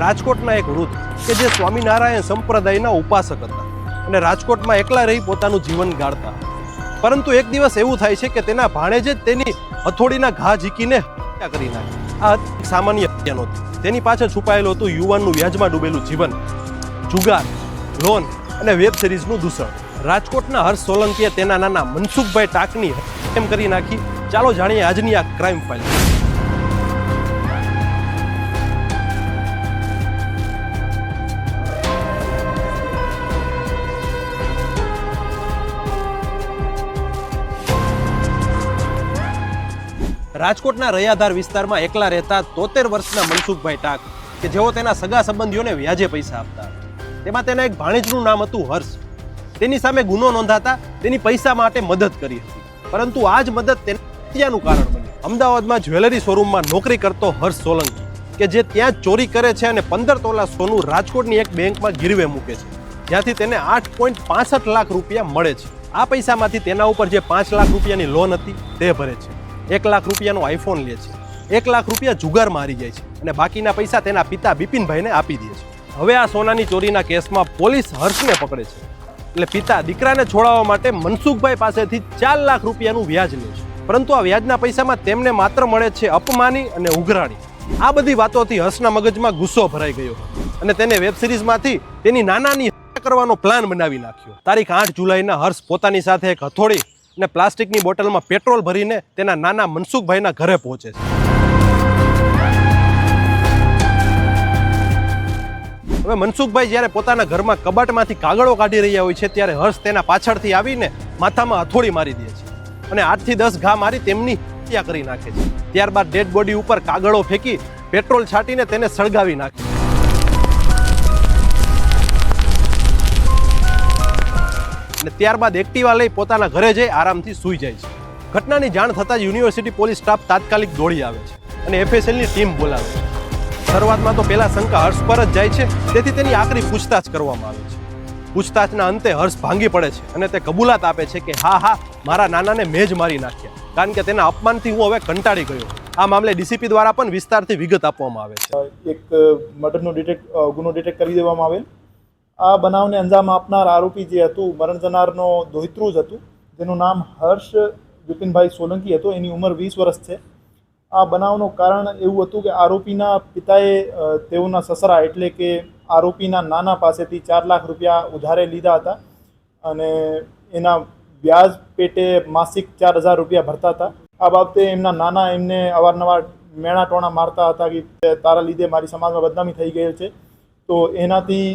રાજકોટના એક વૃદ્ધ કે જે સ્વામિનારાયણ સંપ્રદાયના ઉપાસક હતા અને રાજકોટમાં એકલા રહી પોતાનું જીવન ગાળતા. પરંતુ એક દિવસ એવું થાય છે કે તેના ભાણેજે તેની હથોડીના ઘા ઝીકીને હત્યા કરી નાખી. આ સામાન્ય હત્યા નહોતી તેની પાછળ છુપાયેલું હતું યુવાનનું વ્યાજમાં ડૂબેલું જીવન, જુગાર, લોન અને વેબ સિરીઝનું દૂષણ. રાજકોટના હર્ષ સોલંકીએ તેના નાના મનસુખભાઈ ટાકની એમ કરી નાખી. ચાલો જાણીએ આજની આ ક્રાઇમ ફાઇલ રાજકોટના રયાધાર વિસ્તારમાં એકલા રહેતા તોતેર વર્ષના મનસુખભાઈ ટાક, કે જેઓ તેના સગા સંબંધીઓને વ્યાજે પૈસા આપતા તેમાં તેના એક ભાણેજનું નામ હતું હર્ષ. તેની સામે ગુનો નોંધાતા તેની પૈસા માટે મદદ કરી હતી. પરંતુ આ જ મદદ તેને હત્યાનું કારણ બન્યું. અમદાવાદમાં જ્વેલરી શોરૂમમાં નોકરી કરતો હર્ષ સોલંકી, કે જે ત્યાં ચોરી કરે છે અને પંદર તોલા સોનું રાજકોટની એક બેંકમાં ગીરવે મૂકે છે, જ્યાંથી તેને આઠ પોઈન્ટ પાસઠ લાખ રૂપિયા મળે છે. આ પૈસામાંથી તેના ઉપર જે પાંચ લાખ રૂપિયાની લોન હતી, તે ભરે છે. એક લાખ રૂપિયાનો આઈફોન લે છે. એક લાખ રૂપિયા જુગાર મારી જાય છે અને બાકીના પૈસા તેના પિતા બિપિનભાઈને આપી દે છે. હવે આ સોનાની ચોરીના કેસમાં પોલીસ હર્ષને પકડે છે. એટલે પિતા દીકરાને છોડાવવા માટે મનસુખભાઈ પાસેથી ચાર લાખ રૂપિયાનું વ્યાજ લે છે. પરંતુ આ વ્યાજના પૈસામાં તેમને માત્ર મળે છે અપમાની અને ઉઘરાણી. આ બધી વાતોથી હર્ષના મગજમાં ગુસ્સો ભરાઈ ગયો અને તેને વેબ સિરીઝમાંથી તેની નાનાની કરવાનો પ્લાન બનાવી નાખ્યો. તારીખ આઠ જુલાઈના હર્ષ પોતાની સાથે એક હથોડી અને પ્લાસ્ટિકની બોટલમાં પેટ્રોલ ભરીને તેના નાના મનસુખભાઈના ઘરે પહોંચે છે. હવે મનસુખભાઈ જ્યારે પોતાના ઘરમાં કબાટમાંથી કાગળો કાઢી રહ્યા હોય છે, ત્યારે હર્ષ તેના પાછળથી આવીને માથામાં હથોડી મારી દે છે અને આઠથી દસ ઘા મારી તેમની હત્યા કરી નાખે છે. ત્યારબાદ ડેડ બોડી ઉપર કાગળો ફેંકી પેટ્રોલ છાંટીને તેને સળગાવી નાખે અને ત્યારબાદ એક્ટિવા લઈ પોતાના ઘરે જઈ આરામથી સૂઈ જાય છે. ઘટનાની જાણ થતાં જ યુનિવર્સિટી પોલીસ સ્ટાફ તાત્કાલિક દોડી આવે છે અને એફએસએલની ટીમ બોલાવે છે. શરૂઆતમાં તો પહેલા શંકા હર્ષ પર જ જાય છે, તેથી તેની આખરી પૂછતાછ કરવામાં આવે છે. પૂછતાછના અંતે હર્ષ ભાંગી પડે છે અને તે કબૂલાત આપે છે કે, હા હા, મારા નાનાને મેં જ મારી નાખ્યા. કારણ કે તેના અપમાનથી હું હવે કંટાળી ગયો. આ મામલે ડીસીપી દ્વારા પણ વિસ્તારથી વિગત આપવામાં આવે છે. એક મર્ડરનો ડિટેક્ટ ગુનો ડિટેક્ટ કરી દેવામાં આવેલ. આ બનાવને અંજામ આપનાર આરોપી જે હતું, મરણ જનારનો દોહિત્રુ જ હતું. જેનું નામ હર્ષ વિપિનભાઈ સોલંકી હતો. એની ઉંમર વીસ વર્ષ છે. આ બનાવનું કારણ એવું હતું કે આરોપીના પિતાએ તેઓના સસરા એટલે કે આરોપીના નાના પાસેથી ચાર લાખ રૂપિયા ઉધારે લીધા હતા અને એના વ્યાજ પેટે માસિક ચાર હજાર રૂપિયા ભરતા હતા. આ બાબતે એમના નાના એમને અવારનવાર મેણા ટોણા મારતા હતા કે તારા લીધે મારી સમાજમાં બદનામી થઈ ગઈ છે. તો એનાથી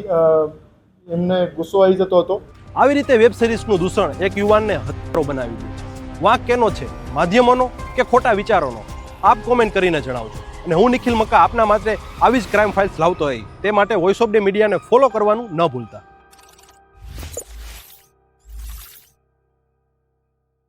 એમને ગુસ્સો આવી જતો હતો. આવી રીતે વેબ સિરીઝનું દૂષણ એક યુવાનને હથિયારો બનાવી દીધું વાંક કેનો છે? માધ્યમોનો કે ખોટા વિચારોનો? આપ કોમેન્ટ કરીને જણાવજો. અને હું નિખિલ મક્કા આપના માટે આવી જ ક્રાઇમ ફાઇલ્સ લાવતો હોય તે માટે વોઇસ ઓફ ડે મીડિયાને ફોલો કરવાનું ન ભૂલતા.